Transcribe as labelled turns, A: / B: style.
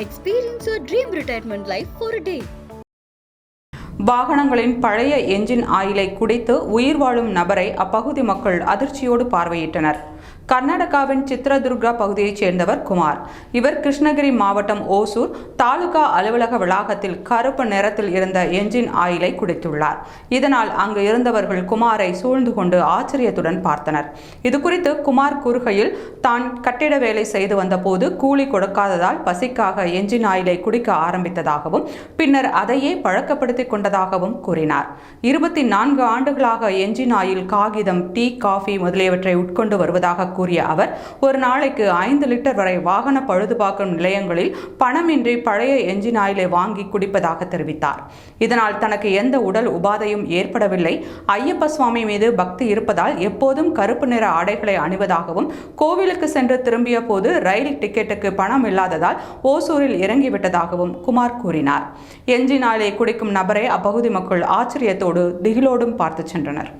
A: Experience your dream retirement life for day
B: வாகனங்களின் பழைய engine ஆயிலை குடித்து உயிர் வாழும் நபரை அப்பகுதி மக்கள் அதிர்ச்சியோடு பார்வையிட்டனர். கர்நாடகாவின் சித்ரதுர்கா பகுதியைச் சேர்ந்தவர் குமார். இவர் கிருஷ்ணகிரி மாவட்டம் ஓசூர் தாலுகா அலுவலக வளாகத்தில் கருப்பு நிறத்தில் இருந்த என்ஜின் ஆயிலை குடித்துள்ளார். இதனால் அங்கு இருந்தவர்கள் குமாரை சூழ்ந்து கொண்டு ஆச்சரியத்துடன் பார்த்தனர். இது குறித்து குமார் கூறுகையில் தான் கட்டிட வேலை செய்து வந்தபோது கூலி கொடுக்காததால் பசிக்காக என்ஜின் ஆயிலை குடிக்க ஆரம்பித்ததாகவும் பின்னர் அதையே பழக்கப்படுத்திக் கொண்டதாகவும் கூறினார். இருபத்தி நான்கு ஆண்டுகளாக என்ஜின் ஆயில் காகிதம் டீ காஃபி முதலியவற்றை உட்கொண்டு வருவதாக கூறிய அவர் ஒரு நாளைக்கு ஐந்து லிட்டர் வரை வாகன பழுதுபார்க்கும் நிலையங்களில் பணமின்றி பழைய என்ஜின் ஆயிலை வாங்கி குடிப்பதாக தெரிவித்தார். இதனால் தனக்கு எந்த உடல் உபாதையும் ஏற்படவில்லை. ஐயப்ப சுவாமி மீது பக்தி இருப்பதால் எப்போதும் கருப்பு நிற ஆடைகளை அணிவதாகவும் கோவிலுக்கு சென்று திரும்பிய போது ரயில் டிக்கெட்டுக்கு பணம் இல்லாததால் ஓசூரில் இறங்கிவிட்டதாகவும் குமார் கூறினார். என்ஜின் ஆயிலை குடிக்கும் நபரை அப்பகுதி மக்கள் ஆச்சரியத்தோடு திகிலோடும் பார்த்து சென்றனர்.